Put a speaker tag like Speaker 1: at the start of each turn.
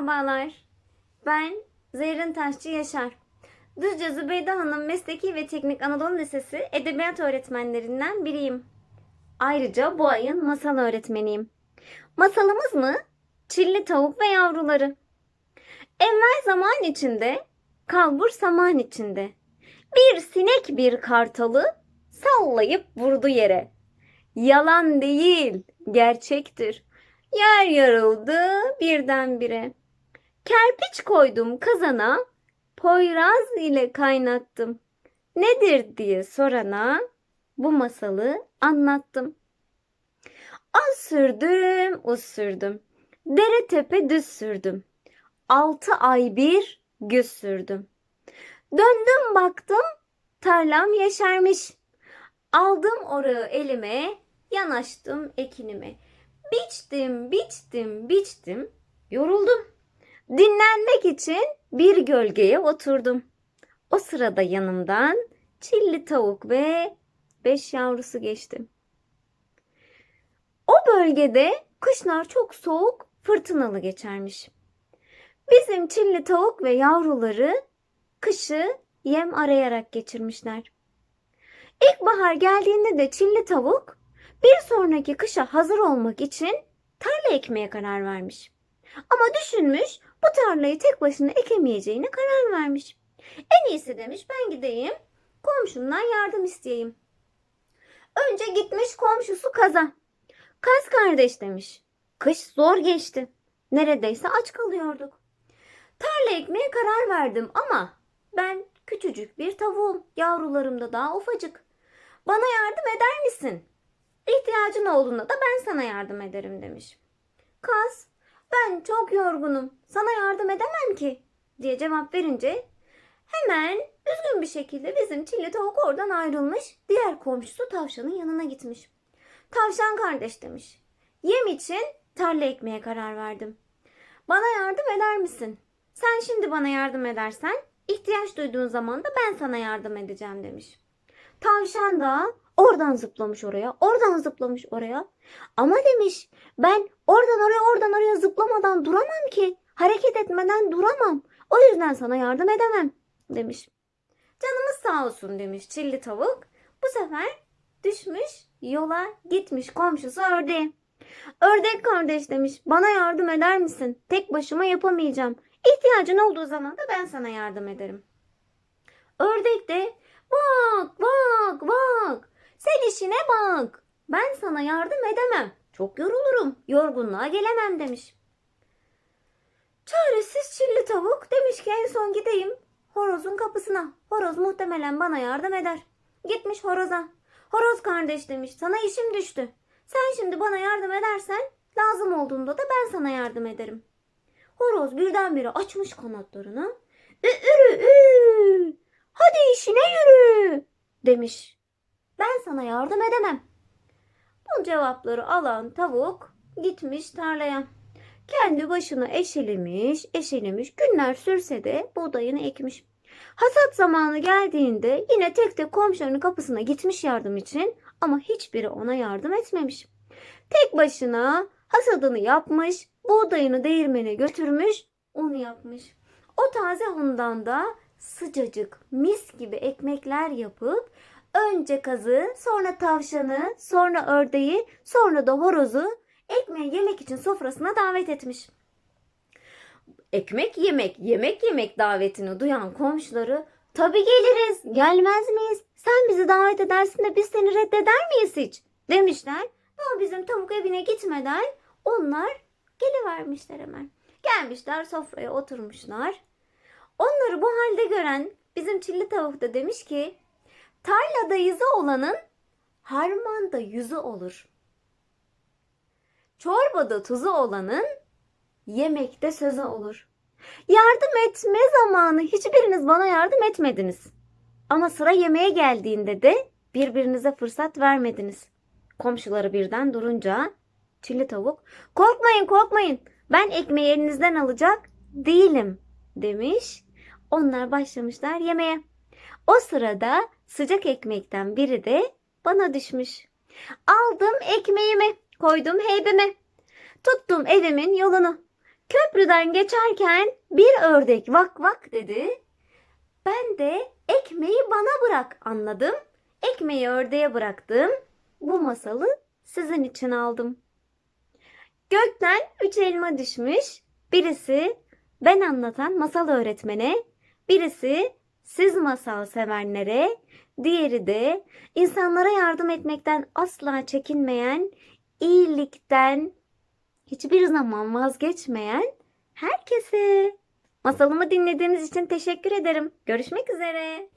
Speaker 1: Merhabalar. Ben Zerrin Taşçı Yaşar. Düzce Zübeyde Hanım Mesleki ve Teknik Anadolu Lisesi Edebiyat öğretmenlerinden biriyim. Ayrıca bu ayın masal öğretmeniyim. Masalımız mı? Çilli tavuk ve yavruları. Evvel zaman içinde, kalbur saman içinde. Bir sinek bir kartalı sallayıp vurdu yere. Yalan değil, gerçektir. Yer yarıldı birdenbire. Kerpiç koydum kazana, Poyraz ile kaynattım. Nedir diye sorana bu masalı anlattım. Az sürdüm, uz sürdüm. Dere tepe düz sürdüm. Altı ay bir güz sürdüm. Döndüm baktım, tarlam yeşermiş. Aldım orağı elime, yanaştım ekinime. Biçtim, biçtim, biçtim, yoruldum. Dinlenmek için bir gölgeye oturdum. O sırada yanımdan çilli tavuk ve beş yavrusu geçti. O bölgede kışlar çok soğuk, fırtınalı geçermiş. Bizim çilli tavuk ve yavruları kışı yem arayarak geçirmişler. İlkbahar geldiğinde de çilli tavuk bir sonraki kışa hazır olmak için tarla ekmeye karar vermiş. Ama düşünmüş bu tarlayı tek başına ekemeyeceğine karar vermiş. En iyisi demiş ben gideyim komşumdan yardım isteyeyim. Önce gitmiş komşusu Kaz'a. Kaz kardeş demiş. Kış zor geçti. Neredeyse aç kalıyorduk. Tarla ekmeye karar verdim ama ben küçücük bir tavuğum. Yavrularım da daha ufacık. Bana yardım eder misin? İhtiyacın olduğunda da ben sana yardım ederim demiş. Kaz, ben çok yorgunum. Sana yardım edemem ki diye cevap verince hemen üzgün bir şekilde bizim çilli tavuk oradan ayrılmış. Diğer komşusu tavşanın yanına gitmiş. Tavşan kardeş demiş. Yem için tarla ekmeye karar verdim. Bana yardım eder misin? Sen şimdi bana yardım edersen ihtiyaç duyduğun zaman da ben sana yardım edeceğim demiş. Tavşan da oradan zıplamış oraya, oradan zıplamış oraya. Ama demiş ben oradan oraya oradan oraya zıplamadan duramam ki. Hareket etmeden duramam. O yüzden sana yardım edemem demiş. Canımız sağ olsun demiş çilli tavuk. Bu sefer düşmüş yola gitmiş komşusu ördeğe. Ördek kardeş demiş bana yardım eder misin? Tek başıma yapamayacağım. İhtiyacın olduğu zaman da ben sana yardım ederim. Ördek de bak bak bak sen işine bak. Ben sana yardım edemem. Çok yorulurum. Yorgunluğa gelemem demiş. Çaresiz çilli tavuk demiş ki en son gideyim horozun kapısına. Horoz muhtemelen bana yardım eder. Gitmiş horoza. Horoz kardeş demiş sana işim düştü. Sen şimdi bana yardım edersen lazım olduğunda da ben sana yardım ederim. Horoz birdenbire açmış kanatlarını. Ürü ü, hadi işine yürü demiş. Ben sana yardım edemem. Bu cevapları alan tavuk gitmiş tarlaya. Kendi başına eşelemiş, eşelemiş. Günler sürse de buğdayını ekmiş. Hasat zamanı geldiğinde yine tek tek komşularının kapısına gitmiş yardım için ama hiçbiri ona yardım etmemiş. Tek başına hasadını yapmış, buğdayını değirmene götürmüş, onu yapmış. O taze undan da sıcacık, mis gibi ekmekler yapıp önce kazı, sonra tavşanı, sonra ördeği, sonra da horozu ekmeği yemek için sofrasına davet etmiş. Ekmek yemek, yemek yemek davetini duyan komşuları tabii geliriz, gelmez miyiz? Sen bizi davet edersin de biz seni reddeder miyiz hiç? Demişler. Ama bizim tavuk evine gitmeden onlar gelivermişler hemen. Gelmişler sofraya oturmuşlar. Onları bu halde gören bizim çilli tavuk da demiş ki tarlada yüzü olanın harmanda yüzü olur. Çorbada tuzu olanın yemekte sözü olur. Yardım etme zamanı hiçbiriniz bana yardım etmediniz. Ama sıra yemeğe geldiğinde de birbirinize fırsat vermediniz. Komşuları birden durunca çilli tavuk korkmayın korkmayın ben ekmeği elinizden alacak değilim demiş. Onlar başlamışlar yemeğe. O sırada sıcak ekmekten biri de bana düşmüş. Aldım ekmeğimi koydum heybeme. Tuttum evimin yolunu. Köprüden geçerken bir ördek vak vak dedi. Ben de ekmeği bana bırak anladım. Ekmeği ördeğe bıraktım. Bu masalı sizin için aldım. Gökten üç elma düşmüş. Birisi ben anlatan masal öğretmene, birisi siz masal sevenlere, diğeri de insanlara yardım etmekten asla çekinmeyen, iyilikten hiçbir zaman vazgeçmeyen herkese. Masalımı dinlediğiniz için teşekkür ederim. Görüşmek üzere.